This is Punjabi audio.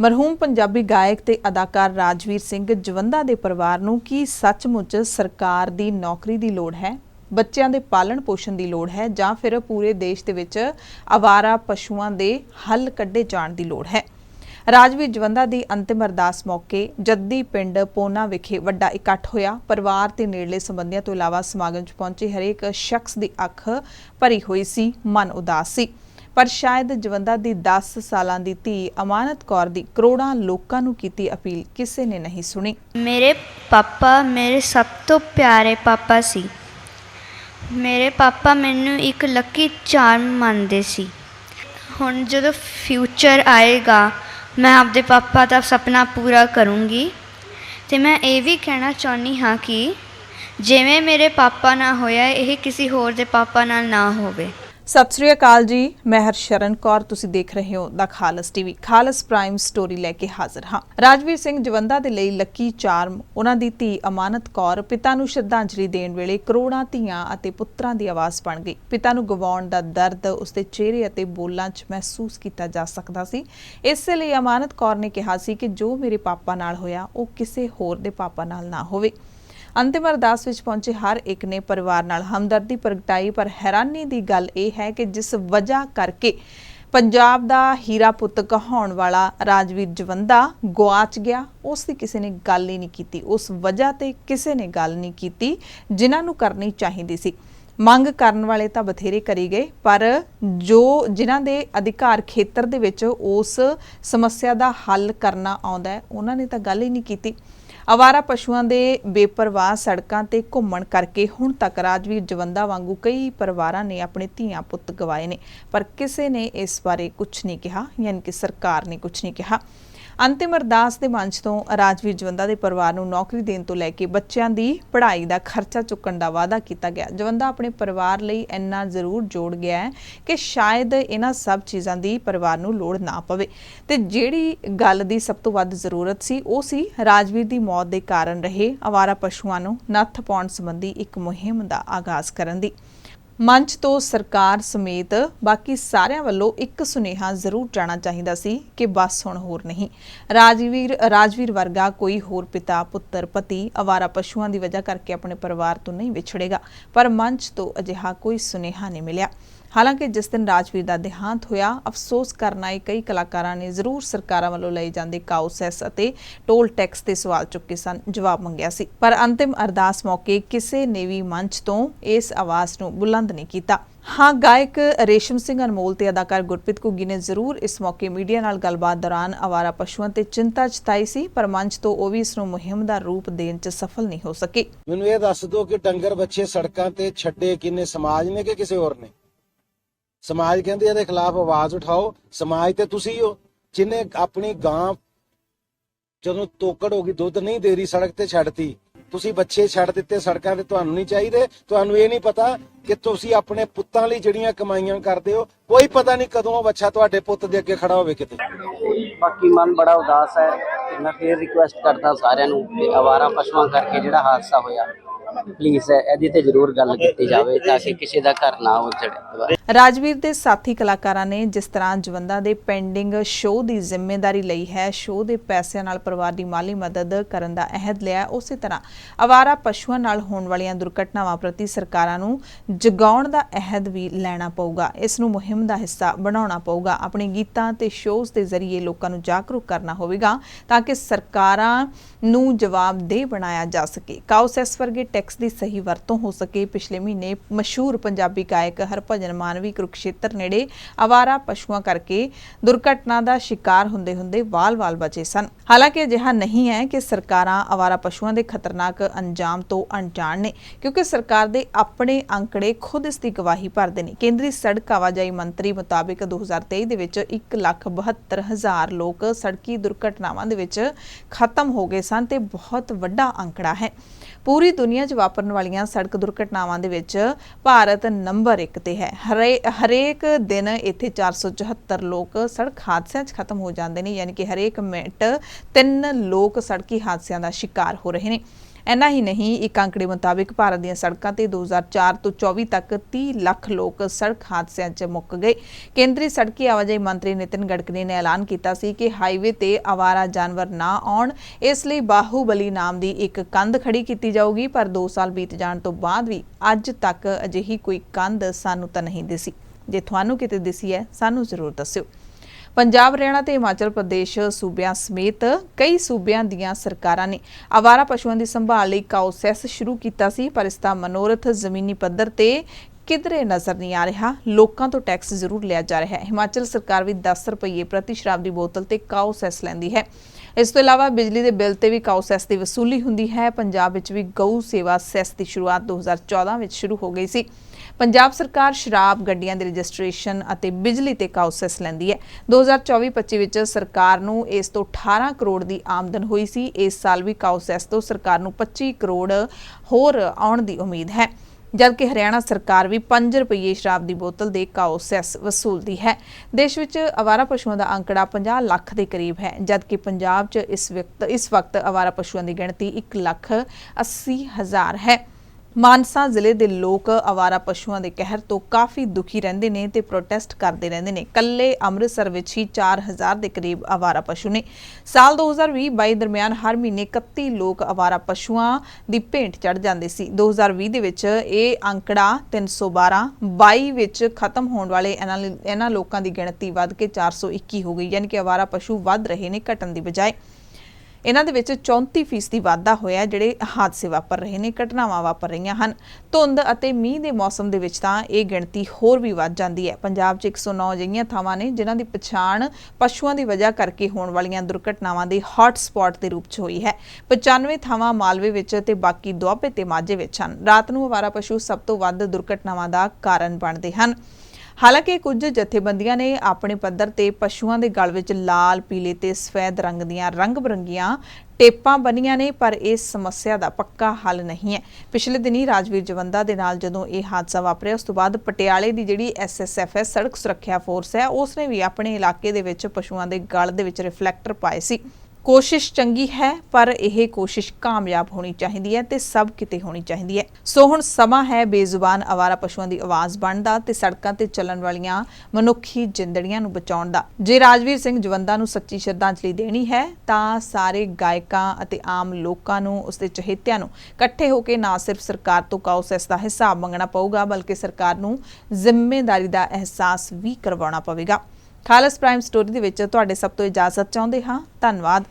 ਮਰਹੂਮ ਪੰਜਾਬੀ ਗਾਇਕ ਤੇ ਅਦਾਕਾਰ ਰਾਜਵੀਰ ਸਿੰਘ ਜਵੰਦਾ ਦੇ ਪਰਿਵਾਰ ਨੂੰ ਕੀ ਸੱਚਮੁੱਚ ਸਰਕਾਰ ਦੀ ਨੌਕਰੀ ਦੀ ਲੋੜ ਹੈ? ਬੱਚਿਆਂ ਦੇ ਪਾਲਣ ਪੋਸ਼ਣ ਦੀ ਲੋੜ ਹੈ ਜਾਂ ਫਿਰ ਪੂਰੇ ਦੇਸ਼ ਦੇ ਵਿੱਚ ਆਵਾਰਾ ਪਸ਼ੂਆਂ ਦੇ ਹੱਲ ਕੱਢੇ ਜਾਣ ਦੀ ਲੋੜ ਹੈ? ਰਾਜਵੀਰ ਜਵੰਦਾ ਦੀ ਅੰਤਿਮ ਅਰਦਾਸ ਮੌਕੇ ਜੱਦੀ ਪਿੰਡ ਪੋਨਾ ਵਿਖੇ ਵੱਡਾ ਇਕੱਠ ਹੋਇਆ। ਪਰਿਵਾਰ ਤੇ ਨੇੜਲੇ ਸੰਬੰਧੀਆਂ ਤੋਂ ਇਲਾਵਾ ਸਮਾਗਮ 'ਚ ਪਹੁੰਚੇ ਹਰੇਕ ਸ਼ਖਸ ਦੀ ਅੱਖ ਭਰੀ ਹੋਈ ਸੀ, ਮਨ ਉਦਾਸ ਸੀ। ਪਰ ਸ਼ਾਇਦ ਜਵੰਦਾ ਦੀ 10 ਸਾਲਾਂ ਦੀ ਧੀ ਅਮਾਨਤ ਕੌਰ ਦੀ ਕਰੋੜਾਂ ਲੋਕਾਂ ਨੂੰ ਕੀਤੀ ਅਪੀਲ, ਕਿਸੇ ਨੇ ਨਹੀਂ ਸੁਣੀ। ਮੇਰੇ ਪਾਪਾ ਮੇਰੇ ਸਭ ਤੋਂ ਪਿਆਰੇ ਪਾਪਾ ਸੀ। ਮੇਰੇ ਪਾਪਾ ਮੈਨੂੰ ਇੱਕ ਲੱਕੀ ਚਾਰਮ ਮੰਨਦੇ ਸੀ। ਹੁਣ ਜਦੋਂ ਫਿਊਚਰ ਆਏਗਾ, ਮੈਂ ਆਪਦੇ ਪਾਪਾ ਦਾ ਸੁਪਨਾ ਪੂਰਾ ਕਰੂੰਗੀ ਤੇ ਮੈਂ ਇਹ ਵੀ ਕਹਿਣਾ ਚਾਹੁੰਦੀ ਹਾਂ ਕਿ ਜਿਵੇਂ ਮੇਰੇ ਪਾਪਾ ਨਾਲ ਹੋਇਆ, ਇਹ ਕਿਸੇ ਹੋਰ ਦੇ ਪਾਪਾ ਨਾਲ ਨਾ ਹੋਵੇ। ਸਤਿ ਸ੍ਰੀ ਅਕਾਲ ਜੀ, ਮੈਂ ਹਰਸ਼ਰਨ ਕੌਰ, ਤੁਸੀਂ ਦੇਖ ਰਹੇ ਹੋ ਦਾ Khalas TV, Khalas prime story ਲੈ ਕੇ ਹਾਜ਼ਰ ਹਾਂ। ਰਾਜਵੀਰ ਸਿੰਘ ਜਵੰਦਾ ਦੇ ਲਈ ਲੱਕੀ ਚਾਰਮ, ਉਹਨਾਂ ਦੀ ਧੀ ਅਮਾਨਤ ਕੌਰ ਪਿਤਾ ਨੂੰ ਸ਼ਰਧਾਂਜਲੀ ਦੇਣ ਵੇਲੇ ਕਰੋੜਾਂ ਧੀਆਂ ਅਤੇ ਪੁੱਤਰਾਂ ਦੀ ਆਵਾਜ਼ ਬਣ ਗਈ। ਪਿਤਾ ਨੂੰ ਗਵਾਉਣ ਦਾ ਦਰਦ ਉਸਦੇ ਚਿਹਰੇ ਅਤੇ ਬੋਲਾਂ 'ਚ ਮਹਿਸੂਸ ਕੀਤਾ ਜਾ ਸਕਦਾ ਸੀ। ਇਸੇ ਲਈ ਅਮਾਨਤ ਕੌਰ ਨੇ ਕਿਹਾ ਸੀ ਕਿ ਜੋ ਮੇਰੇ ਪਾਪਾ ਨਾਲ ਹੋਇਆ, ਉਹ ਕਿਸੇ ਹੋਰ ਦੇ ਪਾਪਾ ਨਾਲ ਨਾ ਹੋਵੇ। ਅੰਤਿਮ ਅਰਦਾਸ ਵਿੱਚ ਪਹੁੰਚੇ ਹਰ ਇੱਕ ਨੇ ਪਰਿਵਾਰ ਨਾਲ ਹਮਦਰਦੀ ਪ੍ਰਗਟਾਈ, ਪਰ ਹੈਰਾਨੀ ਦੀ ਗੱਲ ਇਹ ਹੈ ਕਿ ਜਿਸ ਵਜ੍ਹਾ ਕਰਕੇ ਪੰਜਾਬ ਦਾ ਹੀਰਾ ਪੁੱਤ ਕਹਾਉਣ ਵਾਲਾ ਰਾਜਵੀਰ ਜਵੰਦਾ ਗਵਾਚ ਗਿਆ, ਉਸ ਦੀ ਕਿਸੇ ਨੇ ਗੱਲ ਹੀ ਨਹੀਂ ਕੀਤੀ। ਉਸ ਵਜ੍ਹਾ ਤੇ ਕਿਸੇ ਨੇ ਗੱਲ ਨਹੀਂ ਕੀਤੀ ਜਿਨ੍ਹਾਂ ਨੂੰ ਕਰਨੀ ਚਾਹੀਦੀ ਸੀ। ਮੰਗ ਕਰਨ ਵਾਲੇ ਤਾਂ ਬਥੇਰੇ ਕਰੀ ਗਏ, ਪਰ ਜੋ ਜਿਨ੍ਹਾਂ ਦੇ ਅਧਿਕਾਰ ਖੇਤਰ ਦੇ ਵਿੱਚ ਉਸ ਸਮੱਸਿਆ ਦਾ ਹੱਲ ਕਰਨਾ ਆਉਂਦਾ ਹੈ, ਉਹਨਾਂ ਨੇ ਤਾਂ ਗੱਲ ਹੀ ਨਹੀਂ ਕੀਤੀ। ਅਵਾਰਾ ਪਸ਼ੂਆਂ ਦੇ ਬੇਪਰਵਾਹ ਸੜਕਾਂ ਤੇ ਘੁੰਮਣ ਕਰਕੇ ਹੁਣ ਤੱਕ ਰਾਜਵੀਰ ਜਵੰਦਾ ਵਾਂਗੂ ਕਈ ਪਰਿਵਾਰਾਂ ਨੇ ਆਪਣੇ ਧੀਆਂ ਪੁੱਤ ਗਵਾਏ ਨੇ, ਪਰ ਕਿਸੇ ਨੇ ਇਸ ਬਾਰੇ ਕੁਝ ਨਹੀਂ ਕਿਹਾ, ਯਾਨੀ ਕਿ ਸਰਕਾਰ ਨੇ ਕੁਝ ਨਹੀਂ ਕਿਹਾ। ਅੰਤਿਮ ਅਰਦਾਸ ਦੇ ਮੰਚ ਤੋਂ ਰਾਜਵੀਰ ਜਵੰਦਾ ਦੇ ਪਰਿਵਾਰ ਨੂੰ ਨੌਕਰੀ ਦੇਣ ਤੋਂ ਲੈ ਕੇ ਬੱਚਿਆਂ ਦੀ ਪੜ੍ਹਾਈ ਦਾ ਖਰਚਾ ਚੁੱਕਣ ਦਾ ਵਾਅਦਾ ਕੀਤਾ ਗਿਆ। ਜਵੰਦਾ ਆਪਣੇ ਪਰਿਵਾਰ ਲਈ ਇੰਨਾ ਜ਼ਰੂਰ ਜੋੜ ਗਿਆ ਹੈ ਕਿ ਸ਼ਾਇਦ ਇਹਨਾਂ ਸਭ ਚੀਜ਼ਾਂ ਦੀ ਪਰਿਵਾਰ ਨੂੰ ਲੋੜ ਨਾ ਪਵੇ। ਤੇ ਜਿਹੜੀ ਗੱਲ ਦੀ ਸਭ ਤੋਂ ਵੱਧ ਜ਼ਰੂਰਤ ਸੀ, ਉਹ ਸੀ ਰਾਜਵੀਰ ਦੀ ਮੌਤ ਦੇ ਕਾਰਨ ਰਹੇ ਆਵਾਰਾ ਪਸ਼ੂਆਂ ਨੂੰ ਨੱਥ ਪਾਉਣ ਸੰਬੰਧੀ ਇੱਕ ਮੁਹਿੰਮ ਦਾ ਆਗਾਜ਼ ਕਰਨ ਦੀ। ਮੰਚ ਤੋਂ ਸਰਕਾਰ ਸਮੇਤ ਬਾਕੀ ਸਾਰਿਆਂ ਵੱਲੋਂ ਇੱਕ ਸੁਨੇਹਾ ਜ਼ਰੂਰ ਜਾਣਾ ਚਾਹੀਦਾ ਸੀ ਕਿ ਬਸ ਹੁਣ ਹੋਰ ਨਹੀਂ। ਰਾਜਵੀਰ ਰਾਜਵੀਰ ਵਰਗਾ ਕੋਈ ਹੋਰ ਪਿਤਾ, ਪੁੱਤਰ, ਪਤੀ, ਅਵਾਰਾ ਪਸ਼ੂਆਂ ਦੀ ਵਜ੍ਹਾ ਕਰਕੇ ਆਪਣੇ ਪਰਿਵਾਰ ਤੋਂ ਨਹੀਂ ਵਿਛੜੇਗਾ, ਪਰ ਮੰਚ ਤੋਂ ਅਜਿਹਾ ਕੋਈ ਸੁਨੇਹਾ ਨਹੀਂ ਮਿਲਿਆ। ਹਾਲਾਂਕਿ ਜਿਸ ਦਿਨ ਰਾਜਵੀਰ ਦਾ ਦੇਹਾਂਤ ਹੋਇਆ, ਅਫਸੋਸ ਕਰਨ ਆਏ ਕਈ ਕਲਾਕਾਰਾਂ ਨੇ ਜ਼ਰੂਰ ਸਰਕਾਰਾਂ ਵੱਲੋਂ ਲਈ ਜਾਂਦੇ ਕਾਊ ਸੈਸ ਅਤੇ ਟੋਲ ਟੈਕਸ ਤੇ ਸਵਾਲ ਚੁੱਕੇ ਸਨ, ਜਵਾਬ ਮੰਗਿਆ ਸੀ। ਪਰ ਅੰਤਿਮ ਅਰਦਾਸ ਮੌਕੇ ਕਿਸੇ ਨੇ ਵੀ ਮੰਚ ਤੋਂ ਇਸ ਆਵਾਜ਼ ਨੂੰ ਬੁਲੰਦ ਨਹੀਂ ਕੀਤਾ। ਹਾਂ, ਗਾਇਕ ਰੇਸ਼ਮ ਸਿੰਘ ਅਨਮੋਲ ਤੇ ਅਦਾਕਾਰ ਗੁਰਪ੍ਰੀਤ ਘੁੱਗੀ ਨੇ ਜ਼ਰੂਰ ਇਸ ਮੌਕੇ ਮੀਡੀਆ ਨਾਲ ਗੱਲਬਾਤ ਦੌਰਾਨ ਆਵਾਰਾ ਪਸ਼ੂਆਂ ਤੇ ਚਿੰਤਾ ਜਤਾਈ ਸੀ, ਪਰ ਮੰਚ ਤੋਂ ਉਹ ਵੀ ਇਸ ਨੂੰ ਮੁਹਿੰਮ ਦਾ ਰੂਪ ਦੇਣ 'ਚ ਸਫਲ ਨਹੀਂ ਹੋ ਸਕੇ। ਮੈਨੂੰ ਇਹ ਦੱਸ ਦਿਓ ਕਿ ਡੰਗਰ ਬੱਚੇ ਸੜਕਾਂ ਤੇ ਛੱਡੇ ਕਿੰਨੇ ਸਮਾਜ ਨੇ ਕਿ ਕਿਸੇ ਹੋਰ ਨੇ? ਸਮਾਜ ਕਹਿੰਦੇ ਇਹਦੇ ਖਿਲਾਫ ਆਵਾਜ਼ ਉਠਾਓ, ਸਮਾਜ ਤੇ ਤੁਸੀਂ ਹੋ ਜਿਨੇ ਆਪਣੀ ਗਾਂ ਜਦੋਂ ਤੋਕੜ ਹੋ ਗਈ, ਦੁੱਧ ਨਹੀਂ ਦੇ ਰਹੀ ਸੜਕ ਤੇ ਛੱਡਤੀ, ਤੁਸੀਂ ਬੱਚੇ ਛੱਡ ਦਿੱਤੇ ਸੜਕਾਂ ਤੇ, ਤੁਹਾਨੂੰ ਨਹੀਂ ਚਾਹੀਦੇ। ਤੁਹਾਨੂੰ ਇਹ ਨਹੀਂ ਪਤਾ ਕਿ ਤੁਸੀਂ ਆਪਣੇ ਪੁੱਤਾਂ ਲਈ ਜਿਹੜੀਆਂ ਕਮਾਈਆਂ ਕਰਦੇ ਹੋ, ਕੋਈ ਪਤਾ ਨਹੀਂ ਕਦੋਂ ਉਹ ਬੱਚਾ ਤੁਹਾਡੇ ਪੁੱਤ ਦੇ ਅੱਗੇ ਖੜਾ ਹੋਵੇ ਕਿਤੇ। ਬਾਕੀ ਮਨ ਬੜਾ ਉਦਾਸ ਹੈ। ਮੈਂ ਫੇਰ ਰਿਕੁਐਸਟ ਕਰਦਾ ਸਾਰਿਆਂ ਨੂੰ ਕਿ ਆਵਾਰਾ ਪਸ਼ੂਆਂ ਕਰਕੇ ਜਿਹੜਾ ਹਾਦਸਾ ਹੋਇਆ ਪਲੀਜ਼ ਇਹਦੀ ਤੇ ਜ਼ਰੂਰ ਗੱਲ ਕੀਤੀ ਜਾਵੇ ਤਾਂ ਕਿ ਕਿਸੇ ਦਾ ਘਰ ਨਾ ਉਜੜੇ। ਰਾਜਵੀਰ ਦੇ ਸਾਥੀ ਕਲਾਕਾਰਾਂ ਨੇ ਜਿਸ ਤਰ੍ਹਾਂ ਜਵੰਦਾ ਦੇ ਪੈਂਡਿੰਗ ਸ਼ੋਅ ਦੀ ਜ਼ਿੰਮੇਵਾਰੀ ਲਈ ਹੈ ਸ਼ੋਅ ਦੇ ਪੈਸਿਆਂ ਨਾਲ ਪਰਿਵਾਰ ਦੀ ਮਾਲੀ ਮਦਦ ਕਰਨ ਦਾ ਅਹਿਦ ਲਿਆ ਉਸੇ ਤਰ੍ਹਾਂ ਅਵਾਰਾ ਪਸ਼ੂਆਂ ਨਾਲ ਹੋਣ ਵਾਲੀਆਂ ਦੁਰਘਟਨਾਵਾਂ ਪ੍ਰਤੀ ਸਰਕਾਰਾਂ ਨੂੰ ਜਗਾਉਣ ਦਾ ਅਹਿਦ ਵੀ ਲੈਣਾ ਪਊਗਾ। ਇਸ ਨੂੰ ਮੁਹਿੰਮ ਦਾ ਹਿੱਸਾ ਬਣਾਉਣਾ ਪਊਗਾ। ਆਪਣੇ ਗੀਤਾਂ ਤੇ ਸ਼ੋਅਜ਼ ਦੇ ਜ਼ਰੀਏ ਲੋਕਾਂ ਨੂੰ ਜਾਗਰੂਕ ਕਰਨਾ ਹੋਵੇਗਾ ਤਾਂ ਕਿ ਸਰਕਾਰਾਂ ਨੂੰ ਜਵਾਬਦੇਹ ਬਣਾਇਆ ਜਾ ਸਕੇ। ਕਾਉਸੈਸ ਵਰਗੇ ਟੈਕਸ ਦੀ ਸਹੀ ਵਰਤੋਂ ਹੋ ਸਕੇ। ਪਿਛਲੇ ਮਹੀਨੇ ਮਸ਼ਹੂਰ ਪੰਜਾਬੀ ਗਾਇਕ ਹਰਭਜਨ ਮਾਨਵੀ ਕੁਰੂਕਸ਼ੇਤਰ ਨੇੜੇ ਆਵਾਰਾ ਪਸ਼ੂਆਂ ਕਰਕੇ ਦੁਰਘਟਨਾ ਦਾ ਸ਼ਿਕਾਰ ਹੁੰਦੇ ਹੁੰਦੇ ਵਾਲ-ਵਾਲ ਬਚੇ ਸਨ। ਹਾਲਾਂਕਿ ਅਜਿਹਾ ਨਹੀਂ ਹੈ ਕਿ ਸਰਕਾਰਾਂ ਆਵਾਰਾ ਪਸ਼ੂਆਂ ਦੇ ਖਤਰਨਾਕ ਅੰਜਾਮ ਤੋਂ ਅਣਜਾਣ ਨੇ, ਕਿਉਂਕਿ ਸਰਕਾਰ ਦੇ ਆਪਣੇ ਅੰਕੜੇ ਖੁਦ ਇਸ ਦੀ ਗਵਾਹੀ ਭਰਦੇ ਨੇ। ਕੇਂਦਰੀ ਸੜਕ ਆਵਾਜਾਈ ਮੰਤਰੀ ਮੁਤਾਬਿਕ 2023 ਦੇ ਵਿੱਚ 172000 ਲੋਕ ਸੜਕੀ ਦੁਰਘਟਨਾਵਾਂ ਦੇ ਵਿੱਚ ਖਤਮ ਹੋ ਗਏ ਸਨ ਤੇ ਬਹੁਤ ਵੱਡਾ ਅੰਕੜਾ ਹੈ। ਪੂਰੀ ਦੁਨੀਆ 'ਚ ਵਾਪਰਨ ਵਾਲੀਆਂ ਸੜਕ ਦੁਰਘਟਨਾਵਾਂ ਦੇ ਵਿੱਚ ਭਾਰਤ ਨੰਬਰ 1 ਤੇ ਹੈ। ਹਰੇ- ਹਰੇਕ ਦਿਨ ਇੱਥੇ 474 ਲੋਕ ਸੜਕ ਹਾਦਸਿਆਂ 'ਚ ਖਤਮ ਹੋ ਜਾਂਦੇ ਨੇ, ਯਾਨੀ ਕਿ ਹਰੇਕ ਮਿੰਟ ਤਿੰਨ ਲੋਕ ਸੜਕੀ ਹਾਦਸਿਆਂ ਦਾ ਸ਼ਿਕਾਰ ਹੋ ਰਹੇ ਨੇ। ਇੰਨਾ ਹੀ ਨਹੀਂ, ਇੱਕ ਅੰਕੜੇ ਮੁਤਾਬਿਕ ਭਾਰਤ ਦੀਆਂ ਸੜਕਾਂ ਤੇ 2004 ਤੋਂ 24 ਤੱਕ 30 ਲੱਖ ਲੋਕ ਸੜਕ ਹਾਦਸਿਆਂ 'ਚ ਮੁੱਕ ਗਏ। ਕੇਂਦਰੀ ਸੜਕੀ ਆਵਾਜਾਈ ਮੰਤਰੀ ਨਿਤਿਨ ਗਡਕਰੀ ਨੇ ਐਲਾਨ ਕੀਤਾ ਸੀ ਕਿ ਹਾਈਵੇ ਤੇ ਆਵਾਰਾ ਜਾਨਵਰ ਨਾ ਆਉਣ, ਇਸ ਲਈ ਬਾਹੂਬਲੀ ਨਾਮ ਦੀ ਇੱਕ ਕੰਧ ਖੜੀ ਕੀਤੀ ਜਾਊਗੀ, ਪਰ 2 ਸਾਲ ਬੀਤ ਜਾਣ ਤੋਂ ਬਾਅਦ ਵੀ ਅੱਜ ਤੱਕ ਅਜਿਹੀ ਕੋਈ ਕੰਧ ਸਾਨੂੰ ਤਾਂ ਨਹੀਂ ਦਿਸੀ। ਜੇ ਤੁਹਾਨੂੰ ਕਿਤੇ ਦਿਸੀ ਹੈ, ਸਾਨੂੰ ਜ਼ਰੂਰ ਦੱਸਿਓ। ਪੰਜਾਬ, ਹਰਿਆਣਾ ਤੇ ਹਿਮਾਚਲ ਪ੍ਰਦੇਸ਼ ਸੂਬਿਆਂ ਸਮੇਤ ਕਈ ਸੂਬਿਆਂ ਦੀਆਂ ਸਰਕਾਰਾਂ ਨੇ ਆਵਾਰਾ ਪਸ਼ੂਆਂ ਦੀ ਸੰਭਾਲ ਲਈ ਕਾਉਸੈਸ ਸ਼ੁਰੂ ਕੀਤਾ ਸੀ, ਪਰ ਇਸ ਦਾ ਮਨੋਰਥ ਜ਼ਮੀਨੀ ਪੱਧਰ ਤੇ ਕਿਧਰੇ ਨਜ਼ਰ ਨਹੀਂ ਆ ਰਿਹਾ। ਲੋਕਾਂ ਤੋਂ ਟੈਕਸ ਜ਼ਰੂਰ ਲਿਆ ਜਾ ਰਿਹਾ ਹੈ। ਹਿਮਾਚਲ ਸਰਕਾਰ ਵੀ 10 ਰੁਪਏ ਪ੍ਰਤੀ ਸ਼ਰਾਬ ਦੀ ਬੋਤਲ ਤੇ ਕਾਉਸੈਸ ਲੈਂਦੀ ਹੈ। ਇਸ ਤੋਂ ਇਲਾਵਾ ਬਿਜਲੀ ਦੇ ਬਿੱਲ ਤੇ ਵੀ ਕਾਉਸੈਸ ਦੀ ਵਸੂਲੀ ਹੁੰਦੀ ਹੈ। ਪੰਜਾਬ ਵਿੱਚ ਵੀ ਗਊ ਸੇਵਾ ਸੈਸ ਦੀ ਸ਼ੁਰੂਆਤ 2014 ਵਿੱਚ ਸ਼ੁਰੂ ਹੋ ਗਈ ਸੀ। ਪੰਜਾਬ ਸਰਕਾਰ ਸ਼ਰਾਬ ਗੱਡੀਆਂ ਦੀ ਰਜਿਸਟ੍ਰੇਸ਼ਨ ਅਤੇ ਬਿਜਲੀ ਤੇ ਕਾਉਸੈਸ ਲੈਂਦੀ ਹੈ। 2024-25 ਵਿੱਚ ਸਰਕਾਰ ਨੂੰ ਇਸ ਤੋਂ 18 ਕਰੋੜ ਦੀ ਆਮਦਨ ਹੋਈ ਸੀ। ਇਸ ਸਾਲ ਵੀ ਕਾਉਸੈਸ ਤੋਂ ਸਰਕਾਰ ਨੂੰ 25 ਕਰੋੜ ਹੋਰ ਆਉਣ ਦੀ ਉਮੀਦ ਹੈ। ਜਦਕਿ ਹਰਿਆਣਾ ਸਰਕਾਰ ਵੀ 5 ਰੁਪਏ ਸ਼ਰਾਬ ਦੀ ਬੋਤਲ ਦੇ ਕਾਉਸੈਸ ਵਸੂਲਦੀ ਹੈ। ਦੇਸ਼ ਵਿੱਚ ਅਵਾਰਾ ਪਸ਼ੂਆਂ ਦਾ ਅੰਕੜਾ 50 ਲੱਖ ਦੇ ਕਰੀਬ ਹੈ, ਜਦਕਿ ਪੰਜਾਬ 'ਚ ਇਸ ਵਕਤ ਇਸ ਵਕਤ ਅਵਾਰਾ ਪਸ਼ੂਆਂ ਦੀ ਗਿਣਤੀ 1 ਲੱਖ 80 ਹਜ਼ਾਰ ਹੈ। ਮਾਨਸਾ ਜ਼ਿਲ੍ਹੇ ਦੇ ਲੋਕ ਅਵਾਰਾ ਪਸ਼ੂਆਂ ਦੇ ਕਹਿਰ ਤੋਂ ਕਾਫੀ ਦੁਖੀ ਰਹਿੰਦੇ ਨੇ ਤੇ ਪ੍ਰੋਟੈਸਟ ਕਰਦੇ ਰਹਿੰਦੇ ਨੇ। ਕੱਲੇ ਅੰਮ੍ਰਿਤਸਰ ਵਿੱਚ ਹੀ 4000 ਦੇ ਕਰੀਬ ਅਵਾਰਾ ਪਸ਼ੂ ਨੇ। ਸਾਲ 2020-22 ਦਰਮਿਆਨ ਹਰ ਮਹੀਨੇ 31 ਲੋਕ ਅਵਾਰਾ ਪਸ਼ੂਆਂ ਦੀ ਭੇਂਟ ਚੜ ਜਾਂਦੇ ਸੀ। 2020 ਦੇ ਵਿੱਚ ਇਹ ਅੰਕੜਾ 312 22 ਵਿੱਚ ਖਤਮ ਹੋਣ ਵਾਲੇ ਇਹਨਾਂ ਇਹਨਾਂ ਲੋਕਾਂ ਦੀ ਗਿਣਤੀ ਵੱਧ ਕੇ 421 ਹੋ ਗਈ, ਯਾਨੀ ਕਿ ਅਵਾਰਾ ਪਸ਼ੂ ਵੱਧ ਰਹੇ ਨੇ ਘਟਣ ਦੀ ਬਜਾਏ। ਇਹਨਾਂ ਦੇ ਵਿੱਚ 34% ਵਾਧਾ ਹੋਇਆ ਜਿਹੜੇ ਹਾਦਸੇ ਵਾਪਰ ਰਹੇ ਨੇ, ਘਟਨਾਵਾਂ ਵਾਪਰ ਰਹੀਆਂ ਹਨ। ਧੁੰਦ ਅਤੇ ਮੀਂਹ ਦੇ ਮੌਸਮ ਦੇ ਵਿੱਚ ਤਾਂ ਇਹ ਗਿਣਤੀ ਹੋਰ ਵੀ ਵੱਧ ਜਾਂਦੀ ਹੈ। ਪੰਜਾਬ 'ਚ 109 ਅਜਿਹੀਆਂ ਥਾਵਾਂ ਨੇ ਜਿਨ੍ਹਾਂ ਦੀ ਪਛਾਣ ਪਸ਼ੂਆਂ ਦੀ ਵਜ੍ਹਾ ਕਰਕੇ ਹੋਣ ਵਾਲੀਆਂ ਦੁਰਘਟਨਾਵਾਂ ਦੇ ਹੌਟ ਸਪੌਟ ਦੇ ਰੂਪ 'ਚ ਹੋਈ ਹੈ। 95 ਥਾਵਾਂ ਮਾਲਵੇ ਵਿੱਚ ਤੇ ਬਾਕੀ ਦੁਆਬੇ ਤੇ ਮਾਝੇ ਵਿੱਚ ਹਨ। ਰਾਤ ਨੂੰ ਅਵਾਰਾ ਪਸ਼ੂ ਸਭ ਤੋਂ ਵੱਧ ਦੁਰਘਟਨਾਵਾਂ ਦਾ ਕਾਰਨ ਬਣਦੇ ਹਨ। ਹਾਲਾਂਕਿ ਕੁਝ ਜਥੇਬੰਦੀਆਂ ਨੇ ਆਪਣੇ ਪੱਧਰ ਤੇ ਪਸ਼ੂਆਂ ਦੇ ਗਲ ਵਿੱਚ ਲਾਲ, ਪੀਲੇ ਤੇ ਸਫੈਦ ਰੰਗ ਦੀਆਂ ਰੰਗ-ਬਰੰਗੀਆਂ ਟੇਪਾਂ ਬਣੀਆਂ ਨੇ, ਪਰ ਇਸ ਸਮੱਸਿਆ ਦਾ ਪੱਕਾ ਹੱਲ ਨਹੀਂ ਹੈ। ਪਿਛਲੇ ਦਿਨੀ ਰਾਜਵੀਰ ਜਵੰਦਾ ਦੇ ਨਾਲ ਜਦੋਂ ਇਹ ਹਾਦਸਾ ਵਾਪਰਿਆ, ਉਸ ਤੋਂ ਬਾਅਦ ਪਟਿਆਲੇ ਦੀ ਜਿਹੜੀ ਐਸਐਸਐਫ ਹੈ, ਸੜਕ ਸੁਰੱਖਿਆ ਫੋਰਸ ਹੈ, ਉਸ ਨੇ ਵੀ ਆਪਣੇ ਇਲਾਕੇ ਦੇ ਵਿੱਚ ਪਸ਼ੂਆਂ ਦੇ ਗਲ ਦੇ ਵਿੱਚ ਰਿਫਲੈਕਟਰ ਪਾਏ ਸੀ। ਕੋਸ਼ਿਸ਼ ਚੰਗੀ ਹੈ, ਪਰ ਇਹ ਕੋਸ਼ਿਸ਼ ਕਾਮਯਾਬ ਹੋਣੀ ਚਾਹੀਦੀ ਹੈ ਤੇ ਸਭ ਕਿਤੇ ਹੋਣੀ ਚਾਹੀਦੀ ਹੈ। ਸੋ ਹੁਣ ਸਮਾਂ ਹੈ ਬੇਜ਼ੁਬਾਨ ਆਵਾਰਾ ਪਸ਼ੂਆਂ ਦੀ ਆਵਾਜ਼ ਬਣਦਾ ਤੇ ਸੜਕਾਂ ਤੇ ਚੱਲਣ ਵਾਲੀਆਂ ਮਨੁੱਖੀ ਜਿੰਦੜੀਆਂ ਨੂੰ ਬਚਾਉਣ ਦਾ। ਜੇ ਰਾਜਵੀਰ ਸਿੰਘ ਜਵੰਦਾ ਨੂੰ ਸੱਚੀ ਸ਼ਰਧਾਂਜਲੀ ਦੇਣੀ ਹੈ, ਤਾਂ ਸਾਰੇ ਗਾਇਕਾਂ ਅਤੇ ਆਮ ਲੋਕਾਂ ਨੂੰ ਉਸਦੇ ਚਹੇਤਿਆਂ ਨੂੰ ਇਕੱਠੇ ਹੋ ਕੇ ਨਾ ਸਿਰਫ ਸਰਕਾਰ ਤੋਂ ਕਾਉਸੈਸ ਦਾ ਹਿਸਾਬ ਮੰਗਣਾ ਪਊਗਾ, ਬਲਕਿ ਸਰਕਾਰ ਨੂੰ ਜ਼ਿੰਮੇਵਾਰੀ ਦਾ ਅਹਿਸਾਸ ਵੀ ਕਰਵਾਉਣਾ ਪਵੇਗਾ। ਖਾਲਸ ਪ੍ਰਾਈਮ ਸਟੋਰੀ ਦੇ ਵਿੱਚ ਤੁਹਾਡੇ ਸਭ ਤੋਂ ਇਜਾਜ਼ਤ ਚਾਹੁੰਦੇ ਹਾਂ। ਧੰਨਵਾਦ।